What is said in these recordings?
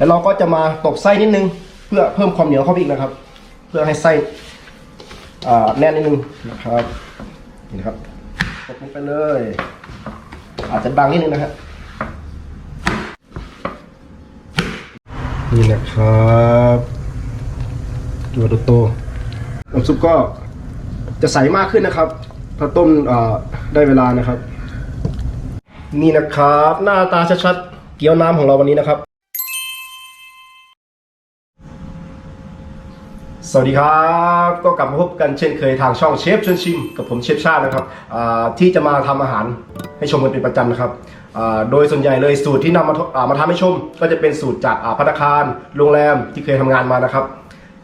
แล้วเราก็จะมาตบไส้นิดนึง เพื่อเพิ่มความเหนียวเข้าไปอีกนะครับ เพื่อให้ไส้แน่นนิดนึงนะครับนี่นะครับตบลงไปเลย อาจจะดังนิดนึงนะฮะนี่นะครับตัวโตน้ำซุปก็จะใสมากขึ้นนะครับ ถ้าต้มได้เวลานะครับ นี่นะครับ หน้าตาชัดๆเกี๊ยวน้ำของเราวันนี้นะครับ สวัสดีครับ ก็กลับมาพบกันเช่นเคยทางช่องเชฟชวนชิม กับผมเชฟชาตินะครับอ่าที่จะมาทำอาหารให้ชมกันเป็นประจำนะครับอ่าโดยส่วนใหญ่เลยสูตรที่นำมาทอ่ามาทำให้ชม ก็จะเป็นสูตรจากอ่าพัตตาคารโรงแรมที่เคยทำงานมานะครับ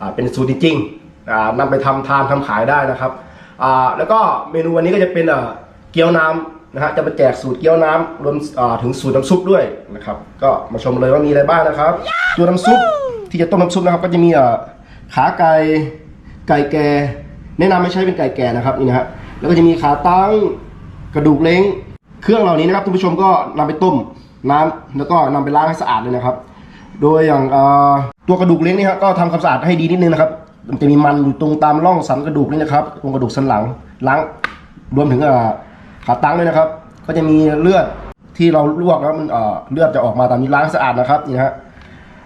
อ่าเป็นสูตรจริงๆอ่านำไปทำทานทำขายได้นะครับอ่าแล้วก็เมนูวันนี้ก็จะเป็นอ่าเกี๊ยวน้ำนะฮะจะมาแจกสูตรเกี๊ยวน้ำรวมอ่าถึงสูตรน้ำซุปด้วยนะครับ ก็มาชมเลยว่ามีอะไรบ้างนะครับตัวน้ำซุปที่จะต้มน้ำซุปนะครับ ก็จะมีอ่า ขาไก่ไก่แก่ แนะนำไม่ใช้เป็นไก่แก่นะครับนี่นะฮะแล้วก็จะมีขาตั้งกระดูกเล้ง เครื่องเหล่านี้นะครับท่านผู้ชมก็นำไปต้มน้ำแล้วก็นำไปล้างให้สะอาดเลยนะครับ โดยอย่างเอ่อตัวกระดูกเล้งนี่ฮะก็ทำความสะอาดให้ดีนิดนึงนะครับมันจะมีมันอยู่ตรงตามร่องสันกระดูกนี่นะครับตรงกระดูกสันหลังล้างรวมถึงเอ่อขาตั้งด้วยนะครับ ก็จะมีเลือดที่เราลวกแล้วมันเอ่อเลือดจะออกมาตามนี้ล้างสะอาดนะครับนี่นะฮะ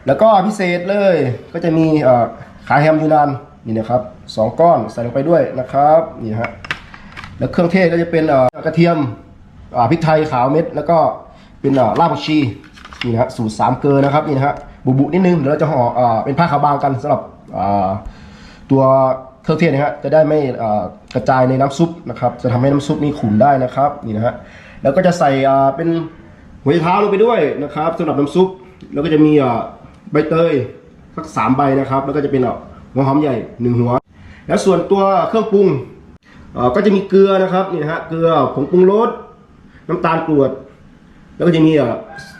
แล้วก็พิเศษเลยก็จะมีเอ่อ ขาแฮมยูนานนี่นะครับสองก้อนใส่ลงไปด้วยนะครับนี่ฮะแล้วเครื่องเทศก็จะเป็นกระเทียมพริกไทยขาวเม็ด แล้วก็เป็นเอ่อรากผักชีนี่นะฮะสูตรสามเกลือนะครับนี่นะฮะบุบุนิดนึงเดี๋ยวเราจะห่ออเป็นผ้าขาวบางกันสำหรับตัวเครื่องเทศนะฮะจะได้ไม่กระจายในน้ำซุปนะครับจะทำให้น้ำซุปนี่ขุ่นได้นะครับนี่นะฮะแล้วก็จะใส่เป็นหัวไชเท้าลงไปด้วยนะครับสำหรับน้ำซุปแล้วก็จะมีใบเตย สักสามใบนะครับ แล้วก็จะเป็นอ่อหัวหอมใหญ่หนึ่งหัว แล้วส่วนตัวเครื่องปรุงอ่อก็จะมีเกลือนะครับนี่ฮะเกลือผงปรุงรสน้ำตาลกรวด แล้วก็จะมีเอ่อ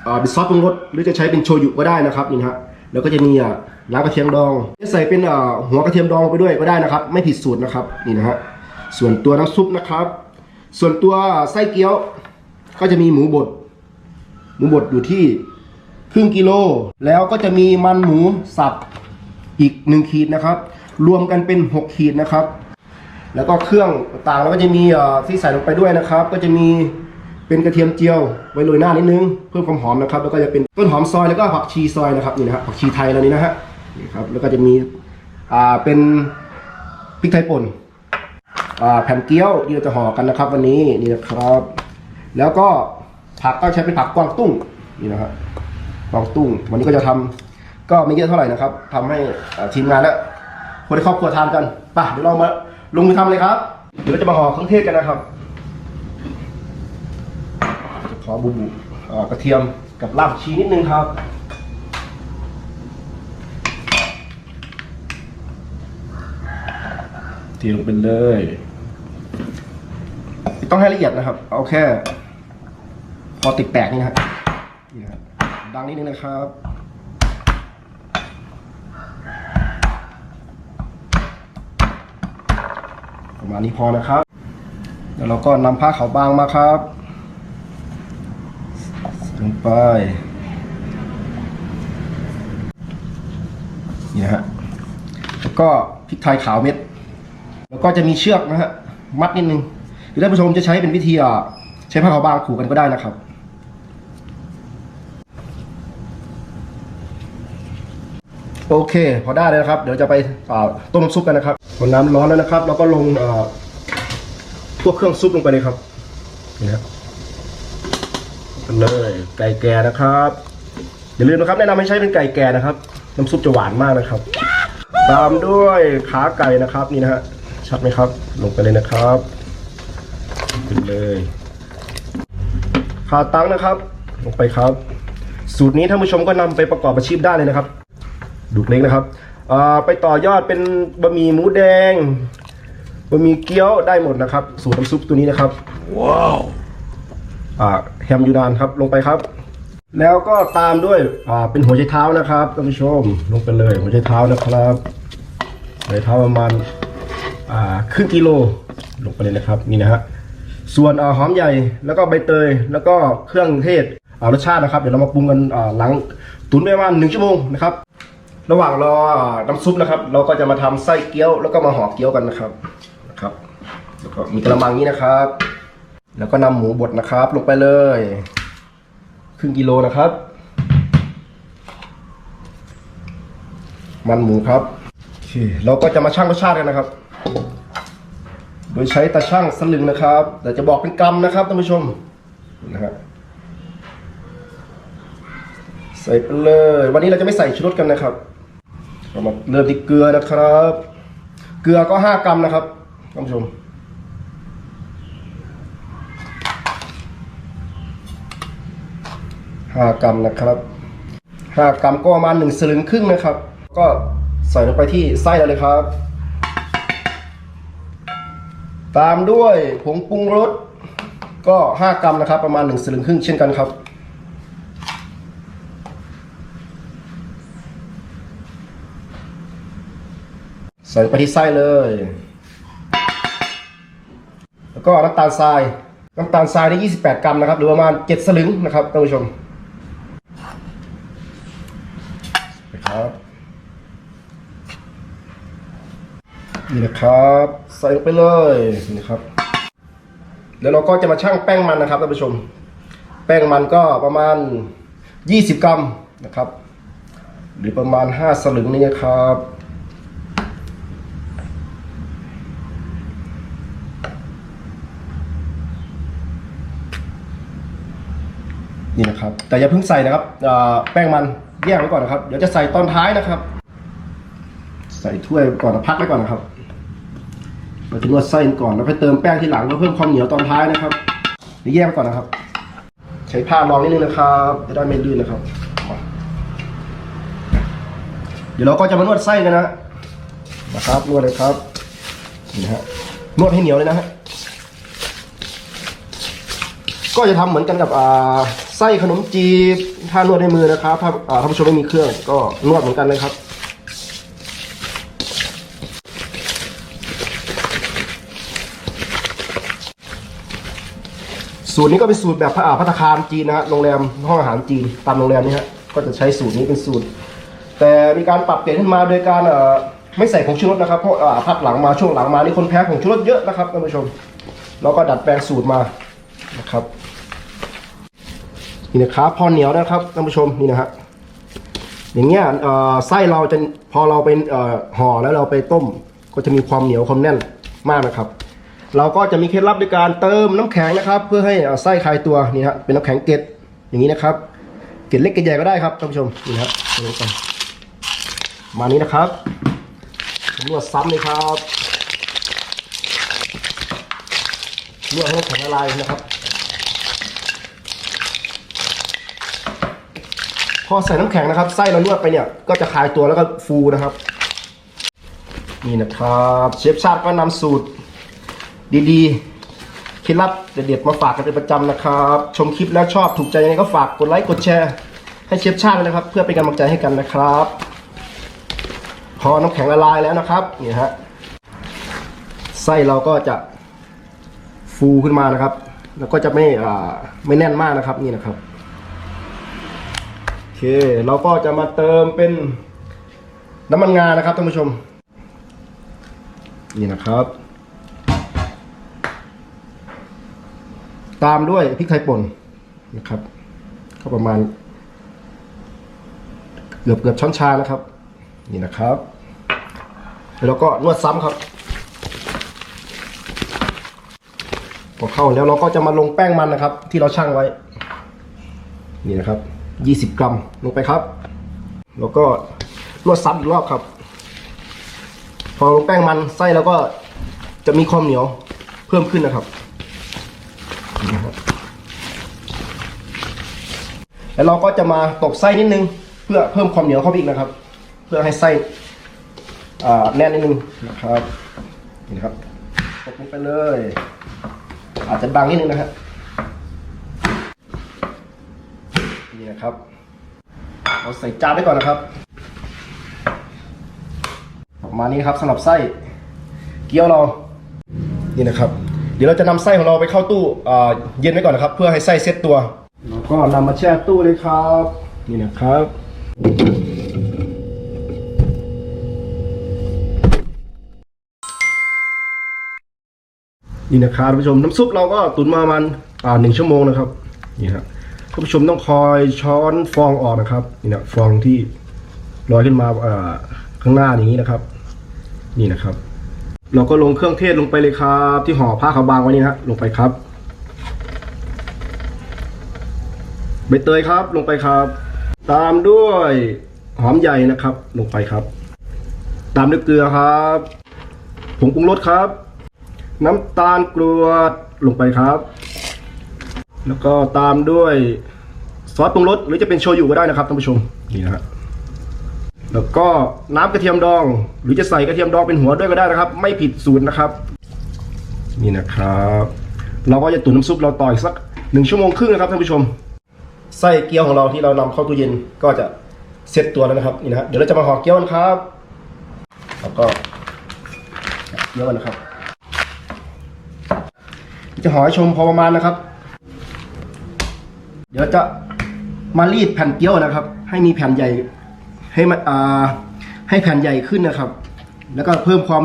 อ่อเป็นซอสปรุงรสหรือจะใช้เป็นโชยุก็ได้นะครับนี่ฮะแล้วก็จะมีอ่อน้ำกระเทียมดองจะใส่เป็นอ่อหัวกระเทียมดองไปด้วยก็ได้นะครับ ไม่ผิดสูตรนะครับนี่นะฮะส่วนตัวน้ำซุปนะครับ ส่วนตัวไส้เกี๊ยวก็จะมีหมูบดหมูบดอยู่ที่ ครึ่งกิโล แล้วก็จะมีมันหมูสับอีกหนึ่งขีดนะครับ รวมกันเป็น 6 ขีดนะครับ แล้วก็เครื่องต่างแล้วก็จะมีที่ใส่ลงไปด้วยนะครับ ก็จะมีเป็นกระเทียมเจียวไว้โรยหน้านิดนึงเพิ่มความหอมนะครับ แล้วก็จะเป็นต้นหอมซอยแล้วก็ผักชีซอยนะครับนี่นะครับผักชีไทยแล้วนี้นะฮะนี่ครับแล้วก็จะมีอ่าเป็นพริกไทยป่นอ่าแผ่นเกี๊ยวที่เราจะห่อกันนะครับ วันนี้นี่นะครับ แล้วก็ผักก็ใช้เป็นผักกวางตุ้งนี่นะครับ ลองตุ้ง วันนี้ก็จะทำก็ไม่เยอะเท่าไหร่นะครับทำให้เอ่อทีมงานและคนในครอบครัวทานกันไป่ะเดี๋ยวเรามาลงมือทำเลยครับ เดี๋ยวเราจะมาห่อเครื่องเทศกันนะครับจะขอบุบุเอ่อกระเทียมกับรากผักชีนิดนึงครับทีลงไปเลยไม่ต้องให้ละเอียดนะครับ เอาแค่ พอติดแตกนี่นะครับนี่นะครับ ดังนิดนึงนะครับประมาณนี้พอนะครับแล้วเราก็นำผ้าขาวบางมาครับลงไปนี่นะฮะแล้วก็พริกไทยขาวเม็ด แล้วก็จะมีเชือกนะฮะมัดนิดนึงหรือท่านผู้ชมจะใช้เป็นวิธีอะใช้ผ้าขาวบางผูกกันก็ได้นะครับ โอเค พอได้เลยนะครับ เดี๋ยวจะไปต้มน้ำซุปกันนะครับพอน้ำร้อนแล้วนะครับ เราก็ลงพวกเครื่องซุปลงไปเลยครับนี่ครับกันเลยไก่แก่นะครับอย่าลืมนะครับ แนะนำให้ใช้เป็นไก่แก่นะครับ น้ำซุปจะหวานมากนะครับ ตามด้วยขาไก่นะครับนี่นะฮะชัดไหมครับ ลงไปเลยนะครับขึ้นเลยขาตั้งนะครับ ลงไปครับ สูตรนี้ท่านผู้ชมก็นำไปประกอบอาชีพได้เลยนะครับ ดูเล็กนะครับอ่าไปต่อยอดเป็นบะหมี่หมูแดงบะหมี่เกี๊ยวได้หมดนะครับ สูตรน้ำซุปตัวนี้นะครับว้าวอ่าแฮมยูนานครับลงไปครับ แล้วก็ตามด้วยอ่าเป็นหัวใจเท้านะครับท่านผู้ชมลงไปเลย หัวใจเท้านะครับหัวใจเท้าประมาณอ่าครึ่งกิโลลงไปเลยนะครับนี่นะฮะส่วนอ่าหอมใหญ่แล้วก็ใบเตย แล้วก็เครื่องเทศอ่ารสชาตินะครับ เดี๋ยวเรามาปรุงกันอ่าหลังตุนไปประมาณหนึ่งชั่วโมงนะครับ ระหว่างรอน้ำซุปนะครับ เราก็จะมาทำไส้เกี๊ยวแล้วก็มาห่อเกี๊ยวกันนะครับนะครับแล้วก็มีกระมังนี้นะครับ แล้วก็นำหมูบดนะครับ ลงไปเลย ครึ่งกิโลนะครับ มันหมูครับโอเคเราก็จะมาชั่งรสชาติกันนะครับ โดยใช้ตาช่างสลึงนะครับแต่จะบอกเป็นกรัมนะครับท่านผู้ชมนะฮะใส่ไปเลย วันนี้เราจะไม่ใส่ชูรสกันนะครับ เรามาเริ่มที่เกลือนะครับ เกลือก็ห้ากรัมนะครับท่านผู้ชมห้ากรัมนะครับห้ากรัมก็ประมาณหนึ่งสลึงครึ่งนะครับ ก็ใส่ลงไปที่ไส้เราเลยครับ ตามด้วยผงปรุงรสก็5กรัมนะครับ ประมาณ1สลึงครึ่งเช่นกันครับ ใส่ไปที่ไส้เลย แล้วก็น้ำตาลทราย น้ำตาลทรายได้28 กรัมนะครับ หรือประมาณ 7 สลึงนะครับท่านผู้ชมนะครับนี่นะครับ ใส่ลงไปเลยนี่นะครับแล้วเราก็จะมาชั่งแป้งมันนะครับท่านผู้ชม แป้งมันก็ประมาณ 20 กรัมนะครับ หรือประมาณ 5 สลึงนี่นะครับ นี่นะครับ แต่อย่าเพิ่งใส่นะครับแป้งมันแยกไว้ก่อนนะครับ เดี๋ยวจะใส่ตอนท้ายนะครับ ใส่ถ้วยก่อนพักไว้ก่อนนะครับเราจะนวดไส้ก่อนแล้วค่อยเติมแป้งทีหลังเพื่อเพิ่มความเหนียวตอนท้ายนะครับนี่แยกไว้ก่อนนะครับ ใช้ผ้ารองนิดนึงนะครับจะได้ไม่ลื่นนะครับ เดี๋ยวเราก็จะมานวดไส้กันนะนะครับนวดเลยครับนี่นะฮะนวดให้เหนียวเลยนะฮะก็จะทำเหมือนกันกับอ่า ไส้ขนมจีบถ้านวดด้วยมือนะครับ ถ้าท่านผู้ชมไม่มีเครื่องก็นวดเหมือนกันเลยครับ สูตรนี้ก็เป็นสูตรแบบพระอาพัตคารจีนนะฮะโรงแรมห้องอาหารจีนตามโรงแรมนี้ฮะก็จะใช้สูตรนี้เป็นสูตร แต่มีการปรับเปลี่ยนขึ้นมาโดยการเอ่อไม่ใส่ผงชูรสนะครับเพราะอ่าพักหลังมาช่วงหลังมานี่คนแพ้ผงชูรสเยอะนะครับท่านผู้ชมเราก็ดัดแปลงสูตรมานะครับ นี่นะครับพอเหนียวนะครับท่านผู้ชมนี่นะฮะอย่างเงี้ยไส้เราจะพอเราเป็นห่อแล้วเราไปต้ม ก็จะมีความเหนียวความแน่นมากนะครับ เราก็จะมีเคล็ดลับในการเติมน้ำแข็งนะครับ เพื่อให้ไส้คลายตัวนี่ฮะเป็นน้ำแข็งเกล็ดอย่างนี้นะครับเกล็ดเล็กเกล็ดใหญ่ก็ได้ครับท่านผู้ชมนี่นะครับเอาลงไปมานี้นะครับนวดซ้ำเลยครับนวดให้แข็งละลายนะครับ พอใส่น้ำแข็งนะครับไส้เรานวดไปเนี่ยก็จะคลายตัวแล้วก็ฟูนะครับ นี่นะครับเชฟชาติก็นำสูตร ดีๆเคล็ดลับเด็ดๆมาฝากกันเป็นประจำนะครับ ชมคลิปแล้วชอบถูกใจยังไงก็ฝากกดไลค์กดแชร์ให้เชฟชาติเลยครับ เพื่อเป็นกำลังใจให้กันนะครับ พอน้ำแข็งละลายแล้วนะครับนี่ฮะไส้เราก็จะฟูขึ้นมานะครับ แล้วก็จะไม่อ่าไม่แน่นมากนะครับนี่นะครับ เค เราก็จะมาเติมเป็นน้ำมันงานะครับท่านผู้ชม นี่นะครับ ตามด้วยพริกไทยป่นนะครับ ก็ประมาณเกือบเกือบช้อนชานะครับ นี่นะครับ แล้วก็นวดซ้ำครับพอเข้าแล้วเราก็จะมาลงแป้งมันนะครับ ที่เราชั่งไว้ นี่นะครับ 20 กรัมลงไปครับ แล้วก็นวดซ้ำอีกรอบครับ พอลงแป้งมันไส้แล้วก็จะมีความเหนียวเพิ่มขึ้นนะครับ แล้วเราก็จะมาตบไส้นิดนึง เพื่อเพิ่มความเหนียวเข้าไปอีกนะครับ เพื่อให้ไส้แน่นนิดนึงนะครับนี่นะครับตบลงไปเลย อาจจะดังนิดนึงนะครับ นะครับ เราใส่จานไว้ก่อนนะครับ ประมาณนี้ครับสำหรับไส้เกี๊ยวเรานี่นะครับ เดี๋ยวเราจะนำไส้ของเราไปเข้าตู้เย็นไว้ก่อนนะครับ เพื่อให้ไส้เซ็ตตัวแล้วก็นำมาแช่ตู้เลยครับ นี่นะครับนี่นะครับท่านผู้ชมน้ำซุปเราก็ตุ๋นมาประมาณอ่าหนึ่งชั่วโมงนะครับนี่ครับ ท่านผู้ชมต้องคอยช้อนฟองออกนะครับ นี่นะฟองที่ลอยขึ้นมาข้างหน้าอย่างนี้นะครับ นี่นะครับ เราก็ลงเครื่องเทศลงไปเลยครับ ที่ห่อผ้าขาวบางไว้นี่นะฮะลงไปครับใบเตยครับลงไปครับ ตามด้วยหอมใหญ่นะครับ ลงไปครับ ตามด้วยเกลือครับผงปรุงรสครับ น้ำตาลกรวดลงไปครับ แล้วก็ตามด้วยซอสปรุงรสหรือจะเป็นโชยุก็ได้นะครับท่านผู้ชมนี่นะฮะแล้วก็น้ำกระเทียมดอง หรือจะใส่กระเทียมดองเป็นหัวด้วยก็ได้นะครับ ไม่ผิดสูตรนะครับ นี่นะครับ เราก็จะตุ๋นน้ำซุปเราต่ออีกสักหนึ่งชั่วโมงครึ่งนะครับท่านผู้ชมไส้เกี๊ยวของเราที่เรานำเข้าตู้เย็นก็จะเซ็ตตัวแล้วนะครับนี่นะฮะเดี๋ยวเราจะมาห่อเกี๊ยวกันครับ แล้วก็เกี๊ยวกันนะครับ จะห่อให้ชมพอประมาณนะครับ เดี๋ยวจะมารีดแผ่นเกี๊ยวนะครับ ให้มีแผ่นใหญ่ให้มันให้แผ่นใหญ่ขึ้นนะครับ แล้วก็เพิ่มความ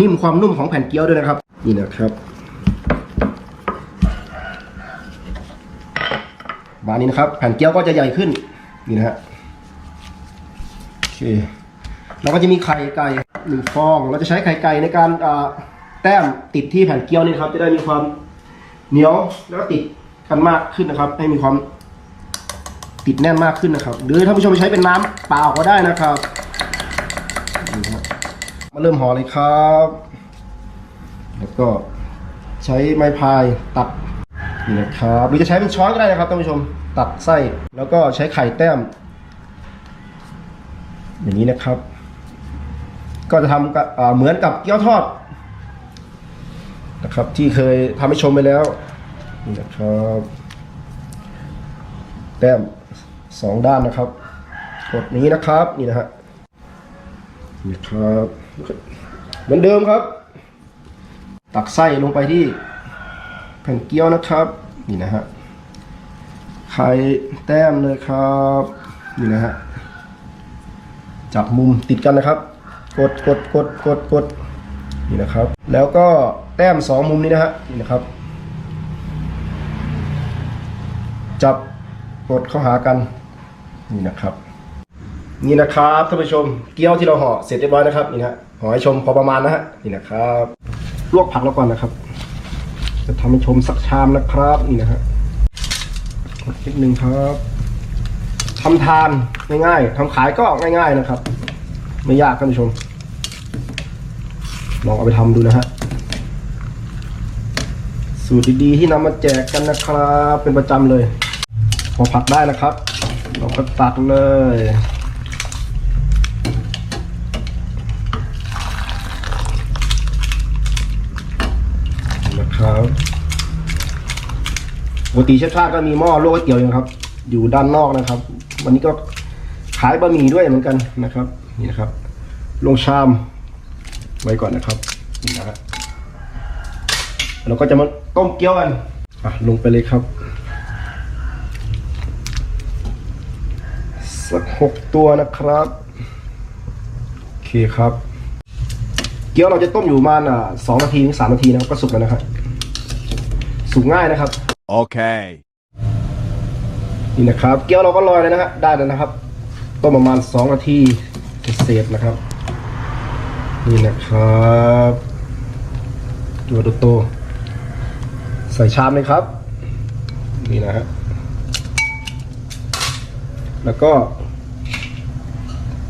นิ่มความนุ่มของแผ่นเกี๊ยวด้วยนะครับ นี่นะครับบานนี้นะครับ แผ่นเกี๊ยวก็จะใหญ่ขึ้นนี่นะฮะโอเคเราก็จะมีไข่ไก่หนึ่งฟอง เราจะใช้ไข่ไก่ในการแต้มติดที่แผ่นเกี๊ยวนี่ครับ จะได้มีความเหนียวแล้วก็ติด กันมากขึ้นนะครับ ให้มีความติดแน่นมากขึ้นนะครับ หรือท่านผู้ชมใช้เป็นน้ำเปล่าก็ได้นะครับ มาเริ่มห่อเลยครับ แล้วก็ใช้ไม้พายตัดนี่นะครับหรือจะใช้เป็นช้อนก็ได้นะครับท่านผู้ชมตัดไส้ แล้วก็ใช้ไข่แต้ม อย่างนี้นะครับ ก็จะทำเหมือนกับเกี๊ยวทอดนะครับ ที่เคยทำให้ชมไปแล้ว นี่นะครับ แต้มสองด้านนะครับ กดนี้นะครับนี่นะฮะนี่ครับเหมือนเดิมครับ ตักไส้ลงไปที่แผ่นเกี๊ยวนะครับ นี่นะฮะไข่แต้มเลยครับนี่นะฮะจับมุมติดกันนะครับ กดกดกดกดกดนี่นะครับ แล้วก็แต้มสองมุมนี้นะฮะนี่นะครับ จับกดเข้าหากันนี่นะครับ นี่นะครับท่านผู้ชมเกี๊ยวที่เราห่อเสร็จเรียบร้อยนะครับนี่นะฮะห่อให้ชมพอประมาณนะฮะนี่นะครับลวกผักแล้วก่อนนะครับ จะทำให้ชมสักชามนะครับนี่นะฮะกดนิดนึงครับทำทานง่ายๆทำขายก็ง่าย ๆนะครับ ไม่ยากท่านผู้ชมลองเอาไปทำดูนะฮะสูตรดีๆที่นำมาแจกกันนะครับ เป็นประจำเลย อผัดได้นะครับ เราก็ตักเลย นะครับปกติเชฟชาก็มีหม้อลวกเตี๋ยวอยู่ครับ อยู่ด้านนอกนะครับ วันนี้ก็ขายบะหมี่ด้วยเหมือนกันนะครับ นี่นะครับ ลงชามไว้ก่อนนะครับนี่นะฮะเราก็จะมาต้มเกี๊ยวกันอะลงไปเลยครับ สักหกตัวนะครับโอเคครับ เกี๊ยวเราจะต้มอยู่ประมาณอะสองนาทีถึงสามนาทีนะครับก็สุกแล้วนะครับสุกง่ายนะครับ Okay. นี่นะครับ เกี๊ยวเราก็ลอยเลยนะฮะได้แล้วนะครับต้มประมาณสองนาทีเศษๆนะครับ นี่นะครับตัวโตๆใส่ชามเลยครับ นี่นะฮะ แล้วก็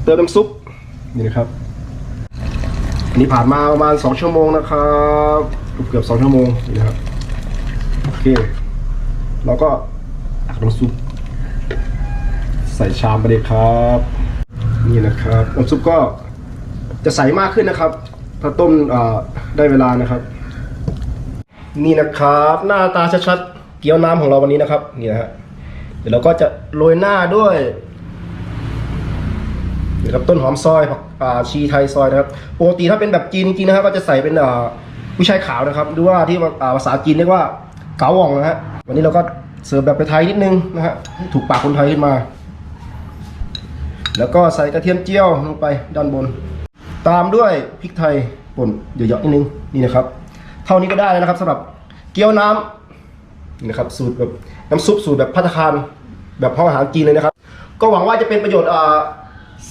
เติมน้ำซุปนี่นะครับอันนี้ผ่านมาประมาณสองชั่วโมงนะครับเกือบสองชั่วโมงนี่นะครับโอเคเราก็ตักน้ำซุปใส่ชามไปเลยครับ นี่นะครับน้ำซุปก็จะใสมากขึ้นนะครับ ถ้าต้มได้เวลานะครับ นี่นะครับ หน้าตาชัดๆเกี๊ยวน้ำของเราวันนี้นะครับนี่นะฮะ เดี๋ยวเราก็จะโรยหน้าด้วยนี่ครับต้นหอมซอยผักอ่าชีไทยซอยนะครับปกติถ้าเป็นแบบจีนจริงๆนะครับ ก็จะใส่เป็นอ่าผู้ชายขาวนะครับ หรือว่าที่อ่าภาษาจีนเรียกว่าเกาหว่องนะฮะวันนี้เราก็เสิร์ฟแบบไปไทยนิดนึงนะฮะถูกปากคนไทยขึ้นมา แล้วก็ใส่กระเทียมเจียวลงไปด้านบน ตามด้วยพริกไทยป่นเยอะๆนิดนึงนี่นะครับ เท่านี้ก็ได้แล้วนะครับสำหรับเกี๊ยวน้ำ นะครับสูตรแบบน้ำซุปสูตรแบบพัตตาคารแบบห้องอาหารจีนเลยนะครับ ก็หวังว่าจะเป็นประโยชน์อ่า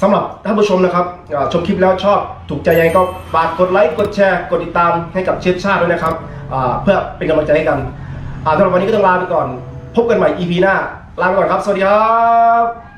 สำหรับท่านผู้ชมนะครับชมคลิปแล้วชอบถูกใจยังไงก็ฝากกดไลค์กดแชร์กดติดตามให้กับเชฟชาติด้วยนะครับเพื่อเป็นกำลังใจให้กันสำหรับวันนี้ก็ต้องลาไปก่อน พบกันใหม่ EP หน้าลาไปก่อนครับ สวัสดีครับ